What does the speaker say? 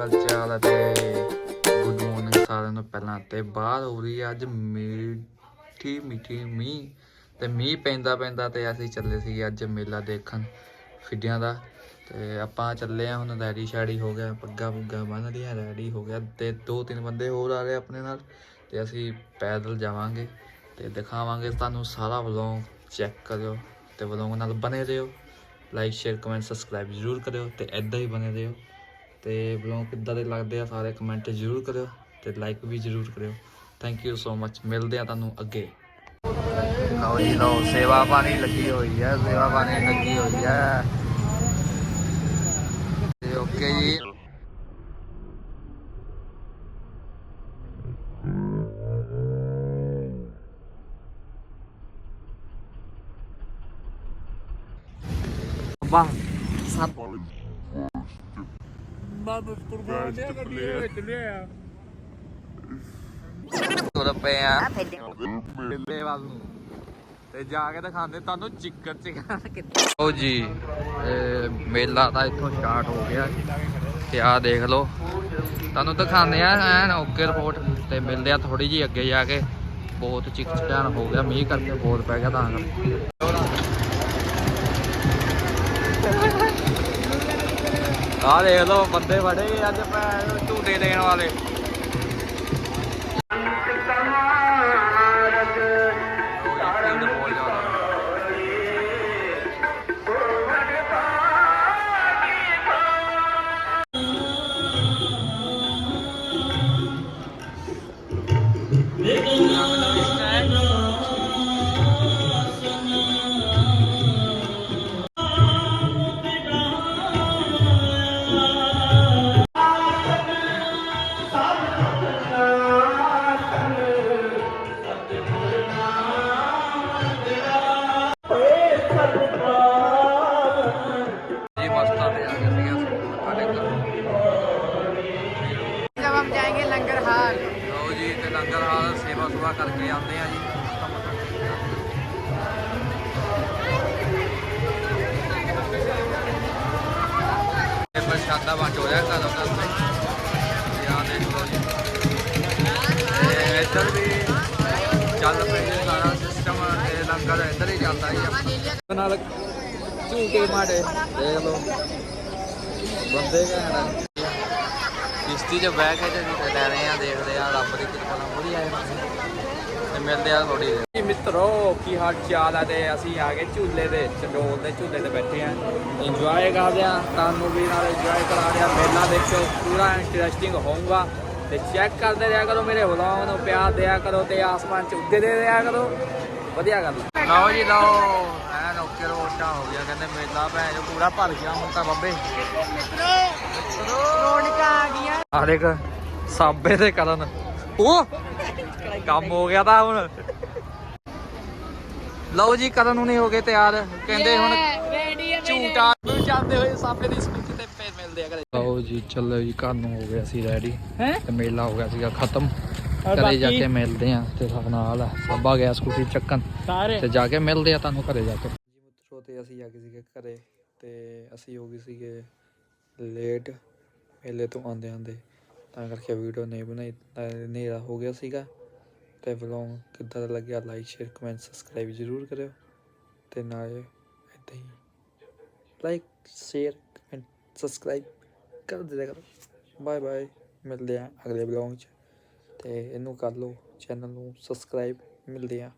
ਹਾਲ ਚਾਲ good morning ਸਾਰਿਆਂ ਨੂੰ ਪਹਿਲਾਂ ਤੇ ਬਾਹਰ ਹੋ ਰਹੀ ਹੈ ਅੱਜ ਮਿੱਠੀ ਮਿੱਠੀ ਮੀਂਹ ਤੇ ਮੀਂਹ ਪੈਂਦਾ ਪੈਂਦਾ ਤੇ ਅਸੀਂ ਚੱਲੇ ਸੀ ਅੱਜ ਮੇਲਾ ਦੇਖਣ ਫਿੱਡਿਆਂ ਦਾ ਤੇ ਆਪਾਂ ਚੱਲੇ ਆ ਹੁਣ ਰੈਡੀ ਸ਼ੈਡੀ ਹੋ ਗਿਆ, ਪੱਗਾ ਪੁੱਗਾ ਬੰਨ ਲੀਆਂ ਰੈਡੀ ਹੋ ਗਿਆ ਤੇ ਦੋ ਤਿੰਨ ਬੰਦੇ ਹੋਰ ਆ ਰਹੇ ਆਪਣੇ ਨਾਲ ਤੇ ਅਸੀਂ ਪੈਦਲ ਜਾਵਾਂਗੇ ਤੇ ਦਿਖਾਵਾਂਗੇ ਤੁਹਾਨੂੰ ਸਾਰਾ ਵਲੌਗ, ਚੈੱਕ ਕਰਿਓ ਤੇ ਵਲੌਗ ਨਾਲ ਬਨੇ ਰਹੋ, ਲਾਈਕ, ਸ਼ੇਅਰ, ਕਮੈਂਟ, ਸਬਸਕ੍ਰਾਈਬ ਜ਼ਰੂਰ ਕਰਿਓ ਤੇ ਐਦਾਂ ਹੀ ਬਨੇ ਰਹੋ। ਤੇ ਵਲੌਗ ਕਿੱਦਾਂ ਦੇ ਲੱਗਦੇ ਆ ਸਾਰੇ ਕਮੈਂਟ ਜ਼ਰੂਰ ਕਰਿਓ ਤੇ ਲਾਈਕ ਵੀ ਜ਼ਰੂਰ ਕਰਿਓ। ਥੈਂਕ ਯੂ ਸੋ ਮਚ ਮਿਲਦੇ ਆ ਤੁਹਾਨੂੰ ਅੱਗੇ। ਲਓ ਜੀ, ਲਓ, ਸੇਵਾ ਪਾਣੀ ਲੱਗੀ ਹੋਈ ਹੈ ਸੇਵਾ ਪਾਣੀ ਲੱਗੀ ਹੋਈ ਹੈ ਤੇ ਓਕੇ ਜੀ। ਵਾਹ ਸਭ ਤੁਰ ਪਏ ਆ। ਮੇਲੇ ਵੱਲ ਨੂੰ। ਤੇ ਜਾ ਕੇ ਦਿਖਾਉਂਦੇ ਤੁਹਾਨੂੰ ਚਿੱਕਰ ਚਿਕਨ ਕਿੱਥੇ? ਉਹ ਜੀ ਇਹ ਮੇਲਾ ਤਾਂ ਇੱਥੋਂ ਸਟਾਰਟ ਹੋ ਗਿਆ। ਤੇ ਆਹ ਦੇਖ ਲਓ। ਤੁਹਾਨੂੰ ਦਿਖਾਉਂਦੇ ਆ ਐਨ ਓਕੇ ਰਿਪੋਰਟ ਤੇ ਮਿਲਦੇ ਆ ਥੋੜੀ ਜੀ ਅੱਗੇ ਜਾ ਕੇ। ਬਹੁਤ ਚਿੱਕ ਚਿਕਾਨ ਹੋ ਗਿਆ ਮੀਂਹ ਕਰਕੇ ਬਹੁਤ ਪੈ ਗਿਆ ਤਾਂ ਕਰਕੇ। ਆਹ ਦੇਖ ਲਓ ਬੰਦੇ ਬੜੇ ਅੱਜ ਭੈਣ ਝੂਟੇ ਦੇਣ ਵਾਲੇ। ਤੇ ਆ ਗਏ ਸੀਗੇ ਅਸੀਂ ਮੱਥਾ ਟੇਕਣ जब हम जाएंगे लंगर हाल ਲਓ ਜੀ ਤੇ ਲੰਗਰ ਹਾਲ ਸੇਵਾ ਸੁਵਾ ਕਰਕੇ ਆਉਂਦੇ ਆ ਜੀ ਇਹ ਪ੍ਰਸ਼ਾਦਾ ਵੰਡ ਹੋ ਰਿਹਾ ਘਰੋਂ ਘਰ ਤੇ ਤੇ ਆਹ ਦੇਖ ਲਓ ਜੀ ਤੇ ਇੱਧਰ ਵੀ ਚੱਲ ਪਈ ਸਾਰਾ ਸਿਸਟਮ ਤੇ ਲੰਗਰ ਇੱਧਰ ਹੀ ਚੱਲਦਾ ਜੀ ਨਾਲ ਝੂਟੇ ਮਾੜੇ ਦੇਖ ਲਓ ਬੰਦੇ ਘੈਂਟ ਕਿਸ਼ਤੀ 'ਚ ਬਹਿ ਕੇ ਤੇ ਲੈ ਰਹੇ ਆ ਦੇਖਦੇ ਆ ਰੱਬ ਦੀ ਕਿਰਪਾ ਨਾਲ ਵਧੀਆ ਆਏ ਤੇ ਮਿਲਦੇ ਆ ਥੋੜੀ ਦੇਰ ਜੀ ਮਿੱਤਰੋ ਕੀ ਹਾਲ ਚਾਲ ਆ ਤੇ ਅਸੀਂ ਆ ਗਏ ਝੂਲੇ ਦੇ ਚੰਡੋਲ ਦੇ ਝੂਲੇ ਤੇ ਬੈਠੇ ਆ। ਇੰਜੋਏ ਕਰਦੇ ਆ ਤੁਹਾਨੂੰ ਵੀ ਨਾਲ ਇੰਜੋਏ ਕਰਾ ਰਿਹਾ ਮੇਲਾ ਦੇਖੋ ਪੂਰਾ ਇੰਟਰਸਟਿੰਗ ਹੋਊਗਾ। ਤੇ ਚੈੱਕ ਕਰਦੇ ਰਿਹਾ ਕਰੋ ਮੇਰੇ ਵਲੌਗ ਨੂੰ ਪਿਆਰ ਦਿਆ ਕਰੋ ਤੇ ਆਸਮਾਨ 'ਚ ਉੱਡੇ ਦੇ ਰਿਹਾ ਕਰੋ। ਵਧੀਆ ਗੱਲ ਲਓ ਜੀ ਲਓ। ਐਨ ਓਕੇ ਰੋਟਾ ਹੋ ਗਿਆ ਕਹਿੰਦੇ ਮੇਲਾ ਭੈਣ ਜੋ ਪੂਰਾ ਭਰ ਗਿਆ ਹੁਣ ਤਾਂ ਬੱਬੇ रौनक आ गया ਆ ਦੇਖ ਸਾਬੇ ਦੇ ਕਰਨ ਉਹ ਕੰਮ ਹੋ ਗਿਆ ਤਾਂ ਹੁਣ ਲਓ ਜੀ ਕਰਨ ਨੂੰ ਨਹੀਂ ਹੋ ਗਏ ਤਿਆਰ ਕਹਿੰਦੇ ਹੁਣ रेडी है ਝੂਟਾ ਨੂੰ ਜਾਂਦੇ ਹੋਏ ਸਾਬੇ ਦੀ ਸਪੀਚ ਤੇ ਫੇਰ ਮਿਲਦੇ ਆ ਘਰੇ ਲਓ ਜੀ ਚੱਲੋ ਜੀ ਘਰ ਨੂੰ ਹੋ ਗਿਆ ਸੀ ਰੈਡੀ हैं ਤੇ ਮੇਲਾ ਹੋ ਗਿਆ ਸੀਗਾ ਖਤਮ ਔਰ ਘਰੇ ਜਾ ਬਾਕੀ? ਕੇ ਮਿਲਦੇ ਆ ਤੇ ਸਭ ਨਾਲ ਸਭਾ ਗਿਆ ਸਕੂਟੀ ਚੱਕਣ सारे ਤੇ ਜਾ ਕੇ ਮਿਲਦੇ ਆ ਤੁਹਾਨੂੰ ਘਰੇ ਜਾ ਕੇ ਜੀ ਤੇ ਅਸੀਂ ਆ ਗਏ ਸੀਗੇ ਘਰੇ ਤੇ ਅਸੀਂ ਹੋ ਗਏ ਸੀਗੇ ਲੇਟ ਮੇਲੇ ਤੋਂ ਆਉਂਦੇ ਆਉਂਦੇ। ਤਾਂ ਕਰਕੇ ਵੀਡੀਓ ਨਹੀਂ ਬਣਾਈ ਹਨੇਰਾ ਹੋ ਗਿਆ ਸੀਗਾ। ਤੇ ਵਲੌਗ ਕਿੱਦਾਂ ਦਾ ਲੱਗਿਆ ਲਾਈਕ ਸ਼ੇਅਰ ਕਮੈਂਟ ਸਬਸਕ੍ਰਾਈਬ ਜ਼ਰੂਰ ਕਰਿਓ। ਤੇ ਨਾਲੇ ਇੱਦਾਂ ਹੀ ਲਾਈਕ ਸ਼ੇਅਰ ਕਮੈਂਟ ਸਬਸਕ੍ਰਾਈਬ ਕਰ ਦਿਆ ਕਰੋ। ਬਾਏ ਬਾਏ ਮਿਲਦੇ ਆ ਅਗਲੇ ਵਲੌਗ 'ਚ। ਤੇ ਇਹਨੂੰ ਕਰ ਲਓ ਚੈਨਲ ਨੂੰ ਸਬਸਕ੍ਰਾਈਬ ਮਿਲਦੇ ਆ